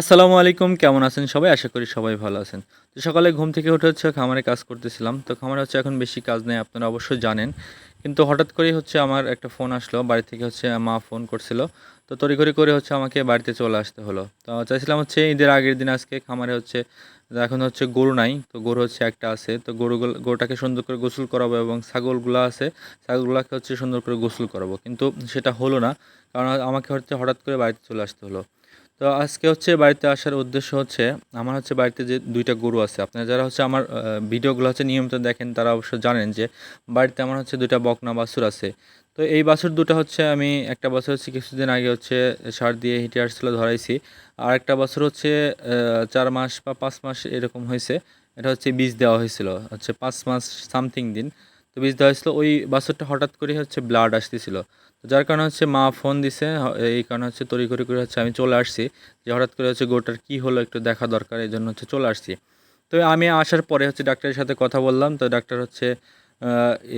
আসসালামু আলাইকুম, কেমন আছেন সবাই? আশা করি সবাই ভালো আছেন। তো সকালে ঘুম থেকে উঠে হচ্ছে খামারে কাজ করতেছিলাম। তো খামারে হচ্ছে এখন বেশি কাজ নেই, আপনারা অবশ্যই জানেন। কিন্তু হঠাৎ করেই হচ্ছে আমার একটা ফোন আসলো, বাড়ি থেকে হচ্ছে মা ফোন করছিল। তো তড়িঘড়ি করে হচ্ছে আমাকে বাড়িতে চলে আসতে হলো। তো চাইছিলাম হচ্ছে ঈদের আগের দিন আজকে খামারে হচ্ছে, এখন হচ্ছে গরু নাই, তো গরু হচ্ছে একটা আছে। তো গরুগুলো গরুটাকে সুন্দর করে গোসল করাবো এবং ছাগলগুলো আছে, ছাগলগুলোকে হচ্ছে সুন্দর করে গোসল করাবো। কিন্তু সেটা হলো না, কারণ আমাকে হচ্ছে হঠাৎ করে বাড়িতে চলে আসতে হলো। তো আজকে হচ্ছে বাড়িতে আসার উদ্দেশ্য হচ্ছে, আমার হচ্ছে বাড়িতে যে দুইটা গরু আছে, আপনারা যারা হচ্ছে আমার ভিডিওগুলো হচ্ছে নিয়মিত দেখেন, তারা অবশ্য জানেন যে বাড়িতে আমার হচ্ছে দুইটা বকনা বাছুর আছে। তো এই বাছুর দুটো হচ্ছে আমি একটা বছর হচ্ছে কিছুদিন আগে হচ্ছে সার দিয়ে হিটে আসছিল, ধরাইছি। আর একটা বছর হচ্ছে চার মাস বা পাঁচ মাস এরকম হয়েছে, এটা হচ্ছে বীজ দেওয়া হয়েছিল, হচ্ছে পাঁচ মাস সামথিং দিন। তো বীজ দেওয়া হয়েছিল, ওই বাছুরটা হঠাৎ করে হচ্ছে ব্লাড আসতেছিল। তো যার কারণে হচ্ছে মা ফোন দিছে এই কারণে হচ্ছে তড়ি করে করে হচ্ছে আমি চলে আসছি। যে হঠাৎ করে হচ্ছে গোটার কী হলো একটু দেখা দরকার, এই জন্য হচ্ছে চলে আসছি। তো আমি আসার পরে হচ্ছে ডাক্তারের সাথে কথা বললাম, তো ডাক্তার হচ্ছে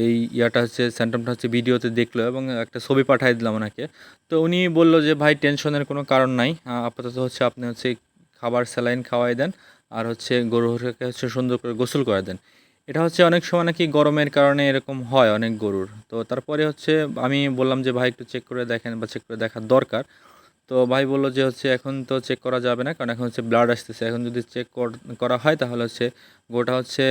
এই ইয়াটা হচ্ছে স্যান্টমটা হচ্ছে ভিডিওতে দেখল এবং একটা ছবি পাঠিয়ে দিলাম ওনাকে। তো উনি বলল যে, ভাই টেনশনের কোনো কারণ নাই আপাতত হচ্ছে আপনি হচ্ছে খাবার স্যালাইন খাওয়াই দেন, আর হচ্ছে গরুকে হচ্ছে সুন্দর করে গোসল করে দেন। এটা হচ্ছে অনেক সময় নাকি গরমের কারণে এরকম হয় অনেক গরুর। তো তারপরে হচ্ছে আমি বললাম যে, ভাই, একটু চেক করে দেখেন বা চেক করে দেখার দরকার। তো ভাই বলল যে, হচ্ছে এখন তো চেক করা যাবে না, কারণ এখন হচ্ছে ব্লাড আসতেছে। এখন যদি চেক করা হয় তাহলে হচ্ছে গোটা হচ্ছে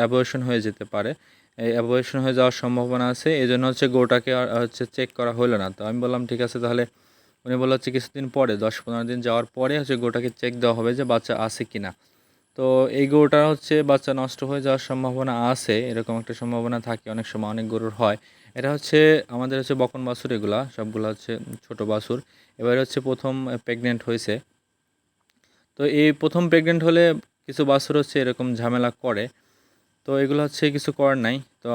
অ্যাবর্শন হয়ে যেতে পারে। এই অ্যাবর্শন হয়ে যাওয়ার সম্ভাবনা আছে এই জন্য হচ্ছে গোটাকে হচ্ছে চেক করা হলো না। তো আমি বললাম, ঠিক আছে, তাহলে। উনি বলল হচ্ছে কিছুদিন পরে, দশ পনেরো দিন যাওয়ার পরে হচ্ছে গোটাকে চেক দেওয়া হবে যে বাচ্চা আছে কি না তো এই গরুটা হচ্ছে বাচ্চা নষ্ট হয়ে যাওয়ার সম্ভাবনা আছে, এরকম একটা সম্ভাবনা থাকে, অনেক সময় অনেক গরুর হয়। এটা হচ্ছে আমাদের হচ্ছে বকন বাছুর এগুলা, সবগুলো হচ্ছে ছোট বাছুর। এবার হচ্ছে প্রথম প্রেগনেন্ট হয়েছে। তো এই প্রথম প্রেগনেন্ট হলে কিছু বাছুর হচ্ছে এরকম ঝামেলা করে। তো এগুলো হচ্ছে কিছু করার নাই। তো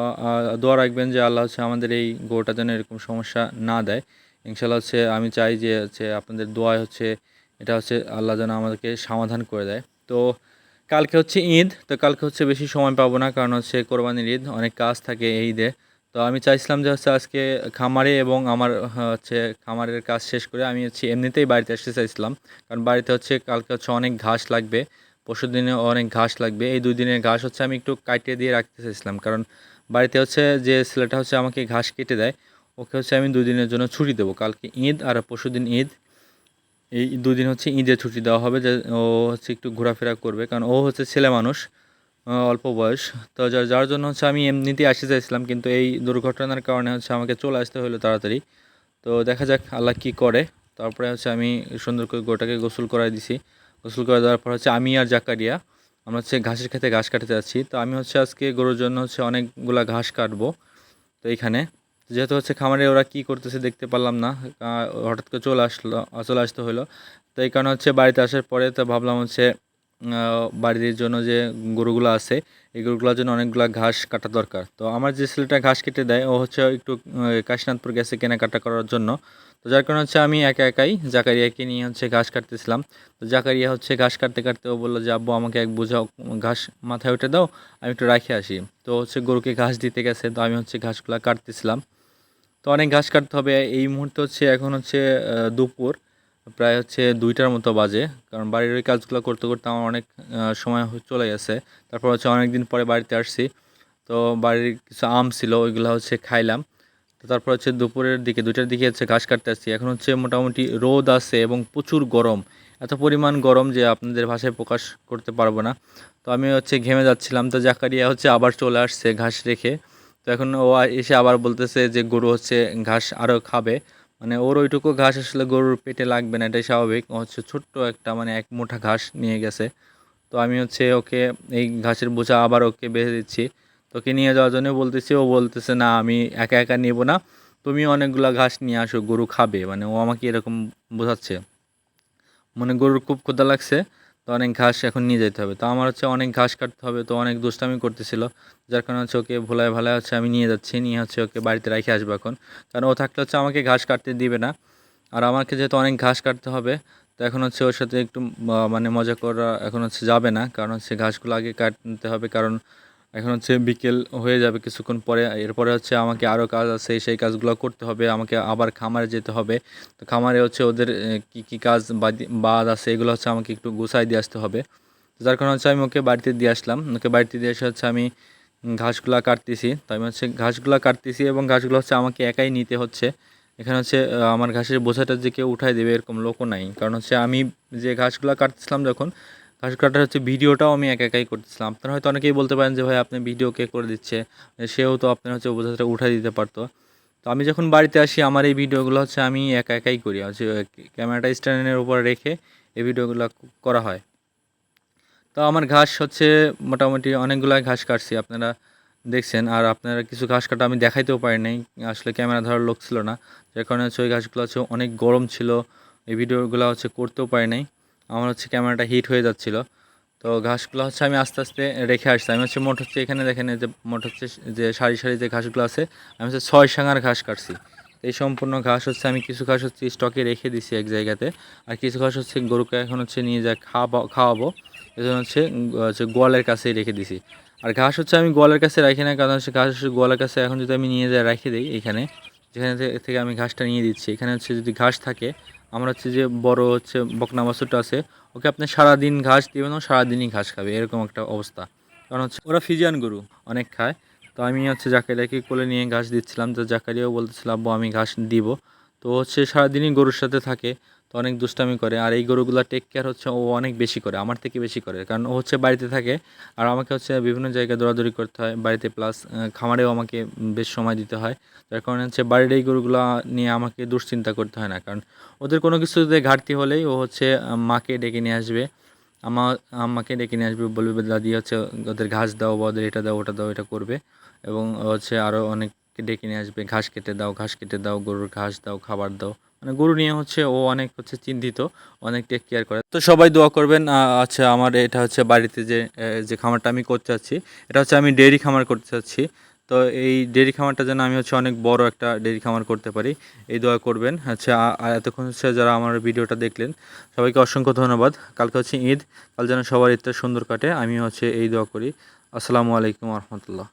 দোয়া রাখবেন যে আল্লাহ হচ্ছে আমাদের এই গরুটা যেন এরকম সমস্যা না দেয়। ইনশাল্লাহ হচ্ছে আমি চাই যে হচ্ছে আপনাদের দোয়ায় হচ্ছে, এটা হচ্ছে আল্লাহ যেন আমাদেরকে সমাধান করে দেয়। তো কালকে হচ্ছে ঈদ, তো কালকে হচ্ছে বেশি সময় পাবো না কারণ হচ্ছে কোরবানির ঈদ, অনেক কাজ থাকে এই ঈদে। তো আমি চাইছিলাম যে হচ্ছে আজকে খামারে এবং আমার হচ্ছে খামারের কাজ শেষ করে আমি হচ্ছে এমনিতেই বাড়িতে আসতে চাইছিলাম। কারণ বাড়িতে হচ্ছে কালকে হচ্ছে অনেক ঘাস লাগবে, পরশু দিনে অনেক ঘাস লাগবে। এই দুই দিনের ঘাস হচ্ছে আমি একটু কাটিয়ে দিয়ে রাখতে চাইছিলাম। কারণ বাড়িতে হচ্ছে যে ছেলেটা হচ্ছে আমাকে ঘাস কেটে দেয়, ওকে হচ্ছে আমি দুই দিনের জন্য ছুটি দেবো। কালকে ঈদ আর পরশু দিন ঈদ। এই দুদিন হচ্ছে ঈদের ছুটি দেওয়া হবে, যে ও হচ্ছে একটু ঘোরাফেরা করবে, কারণ ও হচ্ছে ছেলে মানুষ অল্প বয়স। তো যার যার জন্য হচ্ছে আমি এমনিতেই আসতে চাইছিলাম, কিন্তু এই দুর্ঘটনার কারণে হচ্ছে আমাকে চলে আসতে হলো তাড়াতাড়ি। তো দেখা যাক আল্লাহ কী করে। তারপরে হচ্ছে আমি সুন্দর করে গোটাকে গোসল করাই দিছি। গোসল করে দেওয়ার পর হচ্ছে আমি আর জাকারিয়া, আমরা হচ্ছে ঘাসের খেতে ঘাস কাটতে যাচ্ছি। তো আমি হচ্ছে আজকে গরুর জন্য হচ্ছে অনেকগুলা ঘাস কাটবো, তো এইখানে যেহেতু হচ্ছে খামারে ওরা কি করতেছে দেখতে পারলাম না হঠাৎ করে চলে আসলো, চলে আসতে হলো। তো এই কারণে হচ্ছে বাড়িতে আসার পরে তো ভাবলাম হচ্ছে বাড়ির জন্য যে গরুগুলো আছে, এই গরুগুলোর জন্য অনেকগুলো ঘাস কাটা দরকার। তো আমার যে ছেলেটা ঘাস কেটে দেয়, ও হচ্ছে একটু কাশীনাথপুর গেছে কেনাকাটা করার জন্য। তো যার কারণে হচ্ছে আমি একা একাই জাকারিয়াকে নিয়ে হচ্ছে ঘাস কাটতেছিলাম। তো জাকারিয়া হচ্ছে ঘাস কাটতে কাটতে ও বলল যে, আব্বু, আমাকে এক বোঝা ঘাস মাথায় উঠে দাও, আমি একটু রাখে আসি। তো হচ্ছে গরুকে ঘাস দিতে গেছে, তো আমি হচ্ছে ঘাসগুলো কাটতেছিলাম। তো অনেক ঘাস কাটতে হবে। এই মুহূর্তে হচ্ছে এখন হচ্ছে দুপুর। প্রায় হচ্ছে দুইটার মতো বাজে। কারণ বাড়ির ওই কাজগুলো করতে করতে আমার অনেক সময় চলে গেছে। তারপর হচ্ছে অনেক দিন পরে বাড়িতে আসছি। তো বাড়ির কিছু আম ছিল, ওইগুলো হচ্ছে খাইলাম। তো তারপর হচ্ছে দুপুরের দিকে, দুইটার দিকে হচ্ছে ঘাস কাটতে আসছি। এখন হচ্ছে মোটামুটি রোদ আছে এবং প্রচুর গরম। এত পরিমাণ গরম যে আপনাদের ভাষায় প্রকাশ করতে পারব না। তো আমি হচ্ছে ঘেমে যাচ্ছিলাম। তো জাকারিয়া হচ্ছে আবার চলে আসছে ঘাস রেখে। তো এখন ও এসে আবার বলতেছে যে গরু হচ্ছে ঘাস আরও খাবে। মানে ওর ওইটুকু ঘাস আসলে গরুর পেটে লাগবে না, এটাই স্বাভাবিক। হচ্ছে ছোট্ট একটা মানে এক মুঠা ঘাস নিয়ে গেছে। তো আমি হচ্ছে ওকে এই ঘাসের বোঝা আবার ওকে বেঁধে দিচ্ছি। তোকে নিয়ে যাওয়ার জন্য বলতেছি, ও বলতেছে, না, আমি একা একা নেব না। তুমি অনেকগুলো ঘাস নিয়ে আসো, গরু খাবে। মানে ও আমাকে এরকম বোঝাচ্ছে। মানে গরুর খুব ক্ষুদা লাগছে। তো অনেক ঘাস এখন নিয়ে যেতে হবে। তো আমার হচ্ছে অনেক ঘাস কাটতে হবে, তো অনেক দুষ্টামি করতেছিল। যার কারণে হচ্ছে ওকে ভোলায় ভালায় হচ্ছে আমি নিয়ে যাচ্ছি, নিয়ে হচ্ছে ওকে বাড়িতে রেখে আসব এখন। কারণ ও থাকলে হচ্ছে আমাকে ঘাস কাটতে দিবে না। আর আমাকে যেহেতু অনেক ঘাস কাটতে হবে, তো এখন হচ্ছে ওর সাথে একটু মানে মজা করা এখন হচ্ছে যাবে না। কারণ হচ্ছে ঘাসগুলো আগে কাটতে হবে, কারণ এখন হচ্ছে বিকেল হয়ে যাবে কিছুক্ষণ পরে, এরপরে হচ্ছে আমাকে আরও কাজ আছে, সেই কাজগুলো করতে হবে, আমাকে আবার খামারে যেতে হবে। তো খামারে হচ্ছে ওদের কি কি কাজ বাদ- আছে, এগুলো হচ্ছে আমাকে একটু গুছাই দিয়ে আসতে হবে। যার কারণে হচ্ছে আমি ওকে বাড়িতে দিয়ে আসলাম। ওকে বাড়িতে দিয়ে এসে হচ্ছে আমি ঘাসগুলা কাটতেছি। তো আমি হচ্ছে ঘাসগুলা কাটতেছি এবং ঘাসগুলো হচ্ছে আমাকে একাই নিতে হচ্ছে। এখানে হচ্ছে আমার ঘাসের বোঝাটা যে কেউ উঠাই দেবে এরকম লোকও নাই। কারণ হচ্ছে আমি যে ঘাসগুলো কাটছিলাম যখন ঘাস কাটার হচ্ছে ভিডিওটাও আমি একা একাই করতেছিলাম। আপনারা হয়তো অনেকেই বলতে পারেন যে, ভাই, আপনি ভিডিও কে করে দিচ্ছে? সেও তো আপনার হচ্ছে বোঝাটা উঠাই দিতে পারতো। তো আমি যখন বাড়িতে আসি, আমার এই ভিডিওগুলো হচ্ছে আমি একা একাই করি। হচ্ছে ক্যামেরাটা স্ট্যান্ডের উপর রেখে এই ভিডিওগুলো করা হয়। তো আমার ঘাস হচ্ছে মোটামুটি অনেকগুলো ঘাস কাটছি, আপনারা দেখছেন। আর আপনারা কিছু ঘাস কাটা আমি দেখাইতেও পারি নাই, আসলে ক্যামেরা ধরার লোক ছিল না। যার কারণে হচ্ছে ওই ঘাসগুলো হচ্ছে অনেক গরম ছিল। এই ভিডিওগুলো হচ্ছে করতেও পারি নাই। আমার হচ্ছে ক্যামেরাটা হিট হয়ে যাচ্ছিল। তো ঘাসগুলো হচ্ছে আমি আস্তে আস্তে রেখে আসছি। আমি হচ্ছে মোট হচ্ছে এখানে দেখেন যে মোট হচ্ছে যে সারি সারি যে ঘাসগুলো আছে, আমি হচ্ছে ছয় সাঙার ঘাস কাটছি। এই সম্পূর্ণ ঘাস হচ্ছে আমি কিছু ঘাস হচ্ছে স্টকে রেখে দিছি এক জায়গাতে। আর কিছু ঘাস হচ্ছে গরুকে এখন হচ্ছে নিয়ে যা খাওয়াবো খাওয়াবো এই জন্য হচ্ছে হচ্ছে গোয়ালের কাছেই রেখে দিছি। আর ঘাস হচ্ছে আমি গোয়ালের কাছে রাখি না, কারণ হচ্ছে ঘাস হচ্ছে গোয়ালের কাছে এখন যদি আমি নিয়ে যাই, রেখে দিই এখানে, যেখানে থেকে আমি ঘাসটা নিয়ে দিচ্ছি। এখানে হচ্ছে যদি ঘাস থাকে আমার হচ্ছে যে বড় হচ্ছে বকনা বাছুরটা আছে, ওকে আপনি সারাদিন ঘাস দিবেন ও সারাদিনই ঘাস খাবে, এরকম একটা অবস্থা। কারণ হচ্ছে ওরা ফিজিয়ান গরু, অনেক খায়। তো আমি হচ্ছে জাকারিয়াকে কোলে নিয়ে ঘাস দিচ্ছিলাম, তো জাকারিয়াও বলতেছিলাম আব্বু, আমি ঘাস দিব। তো হচ্ছে সারাদিনই গরুর সাথে থাকে, তো অনেক দুষ্টামি করে। আর এই গরুগুলো টেক কেয়ার হচ্ছে ও অনেক বেশি করে, আমার থেকে বেশি করে। কারণ ও হচ্ছে বাড়িতে থাকে, আর আমাকে হচ্ছে বিভিন্ন জায়গায় দৌড়াদৌড়ি করতে হয় বাড়িতে প্লাস খামারেও আমাকে বেশ সময় দিতে হয়। যার কারণে হচ্ছে বাড়ির এই গরুগুলো নিয়ে আমাকে দুশ্চিন্তা করতে হয় না। কারণ ওদের কোনো কিছুতে ঘাটতি হলেই ও হচ্ছে মাকে ডেকে নিয়ে আসবে। আমার আমাকে ডেকে নিয়ে আসবে, বলবে, দাদি হচ্ছে ওদের ঘাস দাও বা ওদের এটা দাও, ওটা দাও, এটা করবে। এবং হচ্ছে আরও অনেককে ডেকে নিয়ে আসবে, ঘাস কেটে দাও, ঘাস কেটে দাও, গরুর ঘাস দাও, খাবার দাও। মানে গরু নিয়ে হচ্ছে ও অনেক হচ্ছে চিন্তিত, অনেক টেক কেয়ার করে। তো সবাই দোয়া করবেন আচ্ছা আমার এটা হচ্ছে বাড়িতে যে যে খামারটা আমি করতে চাচ্ছি, এটা হচ্ছে আমি ডেইরি খামার করতে চাচ্ছি। তো এই ডেইরি খামারটা যেন আমি হচ্ছে অনেক বড় একটা ডেইরি খামার করতে পারি, এই দোয়া করবেন। আচ্ছা এতক্ষণ হচ্ছে যারা আমার ভিডিওটা দেখলেন, সবাইকে অসংখ্য ধন্যবাদ। কালকে হচ্ছে ঈদ, কাল যেন সবার ঈদটা সুন্দর কাটে আমি হচ্ছে এই দোয়া করি। আসসালামু আলাইকুম রহমতুল্লাহ।